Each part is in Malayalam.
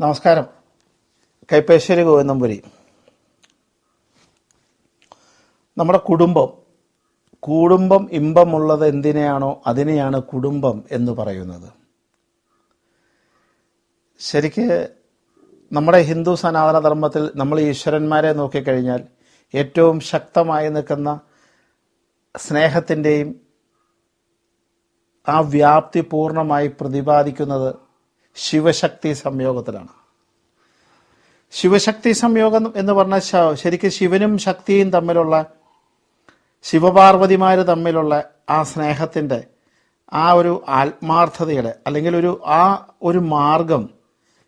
നമസ്കാരം. കൈപ്പേശ്വരി ഗോവിന്ദംപുരി. നമ്മുടെ കുടുംബം കുടുംബം ഇമ്പമുള്ളത് എന്തിനെയാണോ അതിനെയാണ് കുടുംബം എന്ന് പറയുന്നത്. ശരിക്ക് നമ്മുടെ ഹിന്ദു സനാതന ധർമ്മത്തിൽ നമ്മൾ ഈശ്വരന്മാരെ നോക്കിക്കഴിഞ്ഞാൽ ഏറ്റവും ശക്തമായി നിൽക്കുന്ന സ്നേഹത്തിന്റെയും ആ വ്യാപ്തി പൂർണമായി പ്രതിപാദിക്കുന്നത് ശിവശക്തി സംയോഗത്തിലാണ്. ശിവശക്തി സംയോഗം എന്ന് പറഞ്ഞാൽ ശരിക്കും ശിവനും ശക്തിയും തമ്മിലുള്ള ശിവപാർവതിമാർ തമ്മിലുള്ള ആ സ്നേഹത്തിന്റെ ആ ഒരു ആത്മാർത്ഥതയുടെ അല്ലെങ്കിൽ ഒരു ആ ഒരു മാർഗം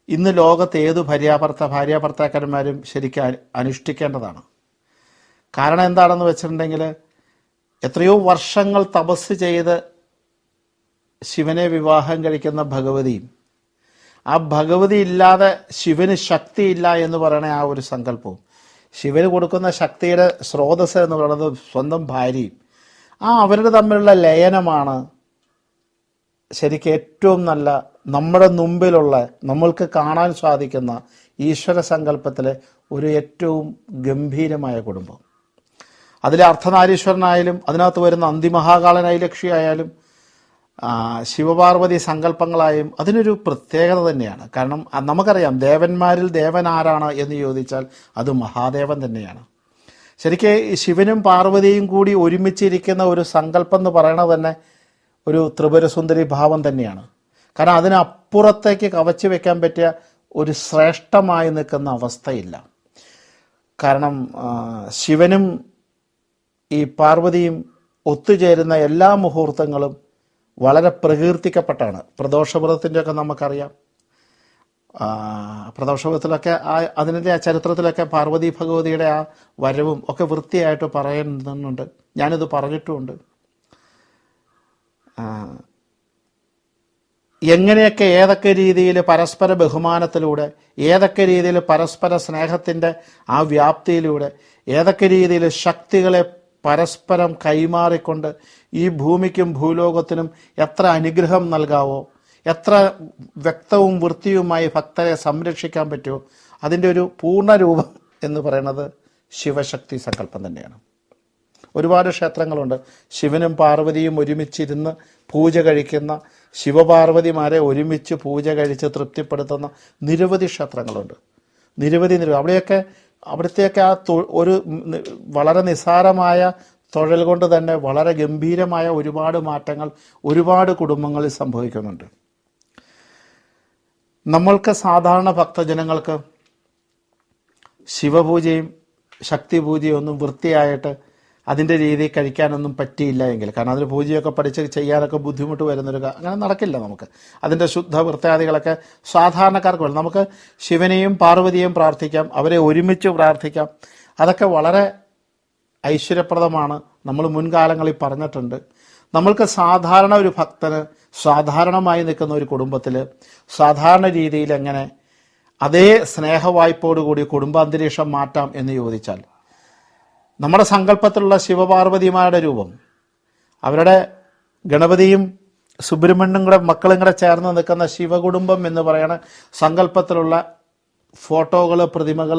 ഇന്ന് ലോകത്ത് ഏത് ഭാര്യാഭർത്ത ഭാര്യാഭർത്താക്കന്മാരും ശരിക്കും അനുഷ്ഠിക്കേണ്ടതാണ്. കാരണം എന്താണെന്ന് വെച്ചിട്ടുണ്ടെങ്കിൽ എത്രയോ വർഷങ്ങൾ തപസ് ചെയ്ത് ശിവനെ വിവാഹം കഴിക്കുന്ന ഭഗവതിയും ആ ഭഗവതി ഇല്ലാതെ ശിവന് ശക്തിയില്ല എന്ന് പറയണ ആ ഒരു സങ്കല്പവും. ശിവന് കൊടുക്കുന്ന ശക്തിയുടെ സ്രോതസ് എന്ന് പറയുന്നത് സ്വന്തം ഭാര്യയും. ആ അവരുടെ തമ്മിലുള്ള ലയനമാണ് ശരിക്കും ഏറ്റവും നല്ല നമ്മുടെ മുമ്പിലുള്ള നമ്മൾക്ക് കാണാൻ സാധിക്കുന്ന ഈശ്വര സങ്കല്പത്തിലെ ഒരു ഏറ്റവും ഗംഭീരമായ കുടുംബം. അതിലെ അർദ്ധനാരീശ്വരനായാലും അതിനകത്ത് വരുന്ന അന്തിമഹാകാളനായി ലക്ഷ്യായാലും ശിവപാർവതി സങ്കല്പങ്ങളായും അതിനൊരു പ്രത്യേകത തന്നെയാണ്. കാരണം നമുക്കറിയാം ദേവന്മാരിൽ ദേവൻ ആരാണ് എന്ന് ചോദിച്ചാൽ അത് മഹാദേവൻ തന്നെയാണ്. ശരിക്ക് ശിവനും പാർവതിയും കൂടി ഒരുമിച്ചിരിക്കുന്ന ഒരു സങ്കല്പം എന്ന് പറയണത് തന്നെ ഒരു ത്രിപുരസുന്ദരി ഭാവം തന്നെയാണ്. കാരണം അതിനപ്പുറത്തേക്ക് കവച്ചു വെക്കാൻ പറ്റിയ ഒരു ശ്രേഷ്ഠമായി നിൽക്കുന്ന അവസ്ഥയില്ല. കാരണം ശിവനും ഈ പാർവതിയും ഒത്തുചേരുന്ന എല്ലാ മുഹൂർത്തങ്ങളും വളരെ പ്രകീർത്തിക്കപ്പെട്ടാണ്. പ്രദോഷവ്രതത്തിന്റെ ഒക്കെ നമുക്കറിയാം പ്രദോഷവ്രതത്തിലൊക്കെ ആ അതിന്റെ ആ ചരിത്രത്തിലൊക്കെ പാർവതി ഭഗവതിയുടെ ആ വരവും ഒക്കെ വൃത്തിയായിട്ട് പറയുന്നുണ്ട്. ഞാനിത് പറഞ്ഞിട്ടുമുണ്ട്. എങ്ങനെയൊക്കെ ഏതൊക്കെ രീതിയിൽ പരസ്പര ബഹുമാനത്തിലൂടെ ഏതൊക്കെ രീതിയിൽ പരസ്പര സ്നേഹത്തിന്റെ ആ വ്യാപ്തിയിലൂടെ ഏതൊക്കെ രീതിയിൽ ശക്തികളെ പരസ്പരം കൈമാറിക്കൊണ്ട് ഈ ഭൂമിക്കും ഭൂലോകത്തിനും എത്ര അനുഗ്രഹം നൽകാവോ എത്ര വ്യക്തവും വൃത്തിയുമായി ഭക്തരെ സംരക്ഷിക്കാൻ പറ്റുമോ അതിന്റെ ഒരു പൂർണരൂപം എന്ന് പറയുന്നത് ശിവശക്തി സങ്കല്പം തന്നെയാണ്. ഒരുപാട് ക്ഷേത്രങ്ങളുണ്ട്. ശിവനും പാർവതിയും ഒരുമിച്ചിരുന്ന് പൂജ കഴിക്കുന്ന ശിവപാർവതിമാരെ ഒരുമിച്ച് പൂജ കഴിച്ച് തൃപ്തിപ്പെടുത്തുന്ന നിരവധി ക്ഷേത്രങ്ങളുണ്ട്. നിരവധി നിരവധി അവിടെയൊക്കെ അവിടുത്തെയൊക്കെ ആ ഒരു വളരെ നിസ്സാരമായ തൊഴിൽ കൊണ്ട് തന്നെ വളരെ ഗംഭീരമായ ഒരുപാട് മാറ്റങ്ങൾ ഒരുപാട് കുടുംബങ്ങളിൽ സംഭവിക്കുന്നുണ്ട്. നമ്മൾക്ക് സാധാരണ ഭക്തജനങ്ങൾക്ക് ശിവപൂജയും ശക്തിപൂജയും ഒന്നും വൃത്തിയായിട്ട് അതിന്റെ രീതി കഴിക്കാനൊന്നും പറ്റിയില്ല എങ്കിൽ. കാരണം അതിന് പൂജയൊക്കെ പഠിച്ച് ചെയ്യാനൊക്കെ ബുദ്ധിമുട്ട് വരുന്നൊരു അങ്ങനെ നടക്കില്ല നമുക്ക്. അതിന്റെ ശുദ്ധ വൃത്താദികളൊക്കെ സാധാരണക്കാർക്ക് വേണം. നമുക്ക് ശിവനെയും പാർവതിയെയും പ്രാർത്ഥിക്കാം. അവരെ ഒരുമിച്ച് പ്രാർത്ഥിക്കാം. അതൊക്കെ വളരെ ഐശ്വര്യപ്രദമാണ്. നമ്മൾ മുൻകാലങ്ങളിൽ പറഞ്ഞിട്ടുണ്ട്. നമ്മൾക്ക് സാധാരണ ഒരു ഭക്തന് സാധാരണമായി നിൽക്കുന്ന ഒരു കുടുംബത്തിൽ സാധാരണ രീതിയിൽ എങ്ങനെ അതേ സ്നേഹവായ്പോടുകൂടി കുടുംബാന്തരീക്ഷം മാറ്റാം എന്ന് ചോദിച്ചാൽ നമ്മുടെ സങ്കല്പത്തിലുള്ള ശിവപാർവതിമാരുടെ രൂപം അവരുടെ ഗണപതിയും സുബ്രഹ്മണ്യം കൂടെ മക്കളും കൂടെ ചേർന്ന് നിൽക്കുന്ന ശിവകുടുംബം എന്ന് പറയുന്ന സങ്കല്പത്തിലുള്ള ഫോട്ടോകൾ പ്രതിമകൾ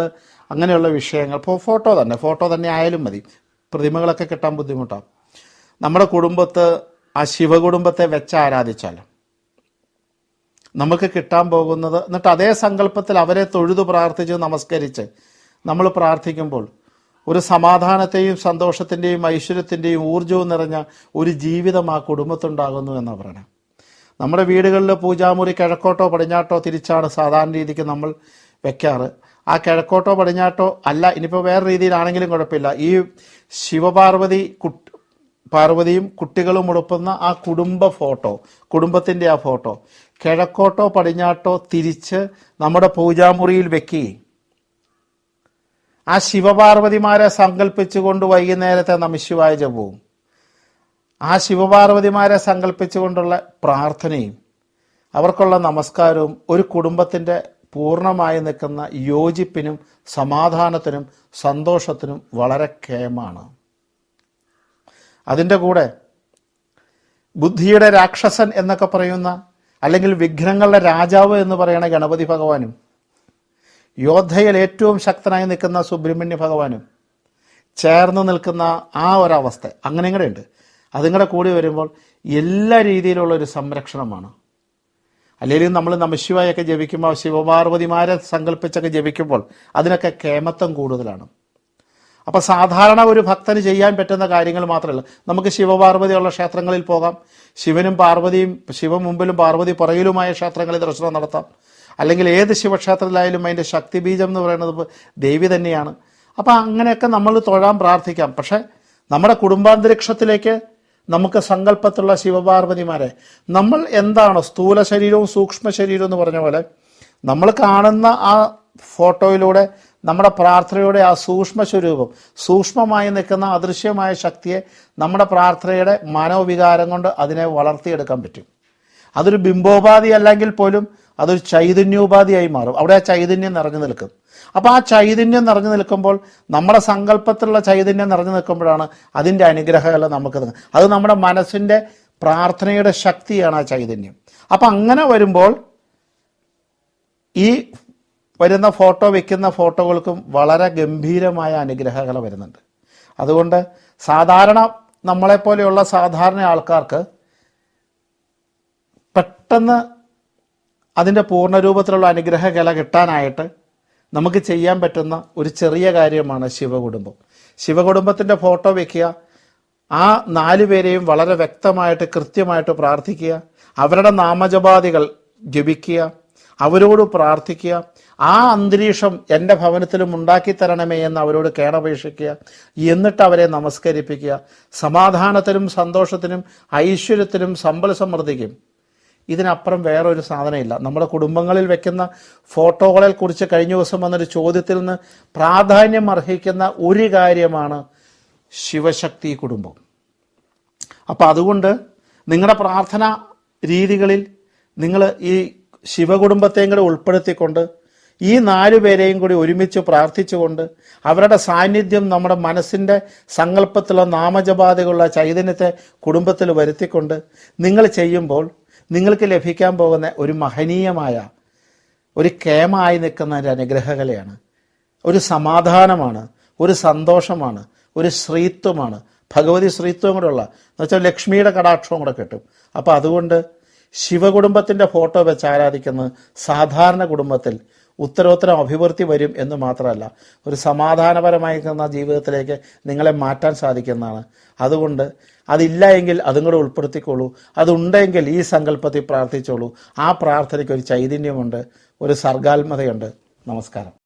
അങ്ങനെയുള്ള വിഷയങ്ങൾ. ഇപ്പോൾ ഫോട്ടോ തന്നെ ഫോട്ടോ തന്നെ ആയാലും മതി. പ്രതിമകളൊക്കെ കിട്ടാൻ ബുദ്ധിമുട്ടാണ്. നമ്മുടെ കുടുംബത്ത് ആ ശിവകുടുംബത്തെ വെച്ച് ആരാധിച്ചാൽ നമുക്ക് കിട്ടാൻ പോകുന്നത് എന്നിട്ട് അതേ സങ്കല്പത്തിൽ അവരെ തൊഴുതു പ്രാർത്ഥിച്ച് നമസ്കരിച്ച് നമ്മൾ പ്രാർത്ഥിക്കുമ്പോൾ ഒരു സമാധാനത്തെയും സന്തോഷത്തിന്റെയും ഐശ്വര്യത്തിന്റെയും ഊർജവും നിറഞ്ഞ ഒരു ജീവിതം ആ കുടുംബത്തുണ്ടാകുന്നു എന്നാണ് പറയണം. നമ്മുടെ വീടുകളിൽ പൂജാമുറി കിഴക്കോട്ടോ പടിഞ്ഞാട്ടോ തിരിച്ചാണ് സാധാരണ രീതിക്ക് നമ്മൾ വെക്കാറ്. ആ കിഴക്കോട്ടോ പടിഞ്ഞാട്ടോ അല്ല ഇനിയിപ്പോൾ വേറെ രീതിയിലാണെങ്കിലും കുഴപ്പമില്ല. ഈ ശിവപാർവതി കുട്ട് പാർവതിയും കുട്ടികളും ഉടുപ്പുന്ന ആ കുടുംബ ഫോട്ടോ കുടുംബത്തിന്റെ ആ ഫോട്ടോ കിഴക്കോട്ടോ പടിഞ്ഞാട്ടോ തിരിച്ച് നമ്മുടെ പൂജാമുറിയിൽ വെക്കുകയും ആ ശിവപാർവതിമാരെ സങ്കല്പിച്ചുകൊണ്ട് വൈകുന്നേരത്തെ നമിശിവായ ജപവും. ആ ശിവപാർവതിമാരെ സങ്കല്പിച്ചുകൊണ്ടുള്ള പ്രാർത്ഥനയും അവർക്കുള്ള നമസ്കാരവും ഒരു കുടുംബത്തിന്റെ പൂർണമായി നിൽക്കുന്ന യോജിപ്പിനും സമാധാനത്തിനും സന്തോഷത്തിനും വളരെ കേമാണ് അതിന്റെ കൂടെ ബുദ്ധിയുടെ രാക്ഷസൻ എന്നൊക്കെ പറയുന്ന അല്ലെങ്കിൽ വിഘ്നങ്ങളുടെ രാജാവ് എന്ന് പറയുന്ന ഗണപതി ഭഗവാനും യോദ്ധയിൽ ഏറ്റവും ശക്തനായി നിൽക്കുന്ന സുബ്രഹ്മണ്യ ഭഗവാനും ചേർന്ന് നിൽക്കുന്ന ആ ഒരവസ്ഥ അങ്ങനെ ഇങ്ങനെ ഉണ്ട്. കൂടി വരുമ്പോൾ എല്ലാ രീതിയിലുള്ള ഒരു സംരക്ഷണമാണ്. അല്ലെങ്കിൽ നമ്മൾ നമശിവായൊക്കെ ജപിക്കുമ്പോൾ ശിവപാർവതിമാരെ സങ്കല്പിച്ചൊക്കെ ജപിക്കുമ്പോൾ അതിനൊക്കെ കേമത്വം കൂടുതലാണ്. അപ്പോൾ സാധാരണ ഒരു ഭക്തന് ചെയ്യാൻ പറ്റുന്ന കാര്യങ്ങൾ മാത്രമല്ല. നമുക്ക് ശിവപാർവതിയുള്ള ക്ഷേത്രങ്ങളിൽ പോകാം. ശിവനും പാർവതിയും ശിവ മുമ്പിലും പാർവതി പുറകിലുമായ ക്ഷേത്രങ്ങളിൽ ദർശനം നടത്താം. അല്ലെങ്കിൽ ഏത് ശിവക്ഷേത്രത്തിലായാലും അതിന്റെ ശക്തിബീജം എന്ന് പറയുന്നത് ദേവി തന്നെയാണ്. അപ്പോൾ അങ്ങനെയൊക്കെ നമ്മൾ തൊഴാൻ പ്രാർത്ഥിക്കാം. പക്ഷേ നമ്മുടെ കുടുംബാന്തരീക്ഷത്തിലേക്ക് നമുക്ക് സങ്കല്പത്തുള്ള ശിവപാർവതിമാരെ നമ്മൾ എന്താണ് സ്ഥൂല ശരീരവും സൂക്ഷ്മ ശരീരവും എന്ന് പറഞ്ഞ പോലെ നമ്മൾ കാണുന്ന ആ ഫോട്ടോയിലൂടെ നമ്മുടെ പ്രാർത്ഥനയുടെ ആ സൂക്ഷ്മ സ്വരൂപം സൂക്ഷ്മമായി നിൽക്കുന്ന അദൃശ്യമായ ശക്തിയെ നമ്മുടെ പ്രാർത്ഥനയുടെ മനോവികാരം കൊണ്ട് അതിനെ വളർത്തിയെടുക്കാൻ പറ്റും. അതൊരു ബിംബോപാധി അല്ലെങ്കിൽ പോലും അതൊരു ചൈതന്യോപാധിയായി മാറും. അവിടെ ആ ചൈതന്യം നിറഞ്ഞു നിൽക്കും. അപ്പോൾ ആ ചൈതന്യം നിറഞ്ഞു നിൽക്കുമ്പോൾ നമ്മുടെ സങ്കല്പത്തിലുള്ള ചൈതന്യം നിറഞ്ഞു നിൽക്കുമ്പോഴാണ് അതിന്റെ അനുഗ്രഹമല്ല നമുക്ക്. അത് നമ്മുടെ മനസ്സിന്റെ പ്രാർത്ഥനയുടെ ശക്തിയാണ് ആ ചൈതന്യം. അപ്പം അങ്ങനെ വരുമ്പോൾ ഈ വരുന്ന ഫോട്ടോ വെക്കുന്ന ഫോട്ടോകൾക്കും വളരെ ഗംഭീരമായ അനുഗ്രഹങ്ങൾ വരുന്നുണ്ട്. അതുകൊണ്ട് സാധാരണ നമ്മളെപ്പോലെയുള്ള സാധാരണ ആൾക്കാർക്ക് പെട്ടെന്ന് അതിന്റെ പൂർണരൂപത്തിലുള്ള അനുഗ്രഹകല കിട്ടാനായിട്ട് നമുക്ക് ചെയ്യാൻ പറ്റുന്ന ഒരു ചെറിയ കാര്യമാണ് ശിവകുടുംബം. ശിവകുടുംബത്തിന്റെ ഫോട്ടോ വെക്കുക ആ നാല് പേരെയും വളരെ വ്യക്തമായിട്ട് കൃത്യമായിട്ട് പ്രാർത്ഥിക്കുക അവരുടെ നാമജപാദികൾ ജപിക്കുക അവരോട് പ്രാർത്ഥിക്കുക ആ അന്തരീക്ഷം എന്റെ ഭവനത്തിലും ഉണ്ടാക്കി തരണമേ എന്ന് അവരോട് കേണപേക്ഷിക്കുക എന്നിട്ട് അവരെ നമസ്കരിപ്പിക്കുക. സമാധാനത്തിനും സന്തോഷത്തിനും ഐശ്വര്യത്തിനും സമ്പൽ സമൃദ്ധിക്കും. ഇതിനപ്പുറം വേറൊരു സാധനമില്ല. നമ്മുടെ കുടുംബങ്ങളിൽ വെക്കുന്ന ഫോട്ടോകളെ കുറിച്ച് കഴിഞ്ഞ ദിവസം വന്നൊരു ചോദ്യത്തിൽ നിന്ന് പ്രാധാന്യം അർഹിക്കുന്ന ഒരു കാര്യമാണ് ശിവശക്തി കുടുംബം. അപ്പം അതുകൊണ്ട് നിങ്ങളുടെ പ്രാർത്ഥന രീതികളിൽ നിങ്ങൾ ഈ ശിവകുടുംബത്തെയും കൂടെ ഉൾപ്പെടുത്തിക്കൊണ്ട് ഈ നാലു പേരെയും കൂടി ഒരുമിച്ച് പ്രാർത്ഥിച്ചുകൊണ്ട് അവരുടെ സാന്നിധ്യം നമ്മുടെ മനസ്സിന്റെ സങ്കല്പത്തിലുള്ള നാമജപാതകളുള്ള ചൈതന്യത്തെ കുടുംബത്തിൽ വരുത്തിക്കൊണ്ട് നിങ്ങൾ ചെയ്യുമ്പോൾ നിങ്ങൾക്ക് ലഭിക്കാൻ പോകുന്ന ഒരു മഹനീയമായ ഒരു കേമായി നിൽക്കുന്ന ഒരു അനുഗ്രഹകലയാണ്. ഒരു സമാധാനമാണ് ഒരു സന്തോഷമാണ് ഒരു ശ്രീത്വമാണ്. ഭഗവതി ശ്രീത്വം കൂടെ ഉള്ള എന്ന് വെച്ചാൽ ലക്ഷ്മിയുടെ കടാക്ഷവും കൂടെ കിട്ടും. അപ്പോൾ അതുകൊണ്ട് ശിവകുടുംബത്തിന്റെ ഫോട്ടോ വെച്ച് ആരാധിക്കുന്നത് സാധാരണ കുടുംബത്തിൽ ഉത്തരോത്തരം അഭിവൃദ്ധി വരും എന്ന് മാത്രമല്ല ഒരു സമാധാനപരമായിരിക്കുന്ന ജീവിതത്തിലേക്ക് നിങ്ങളെ മാറ്റാൻ സാധിക്കുന്നതാണ്. അതുകൊണ്ട് അതില്ല എങ്കിൽ അതും കൂടെ ഉൾപ്പെടുത്തിക്കോളൂ അതുണ്ടെങ്കിൽ ഈ സങ്കല്പത്തിൽ പ്രാർത്ഥിച്ചോളൂ. ആ പ്രാർത്ഥനയ്ക്ക് ഒരു ചൈതന്യമുണ്ട് ഒരു സർഗാത്മതയുണ്ട്. നമസ്കാരം.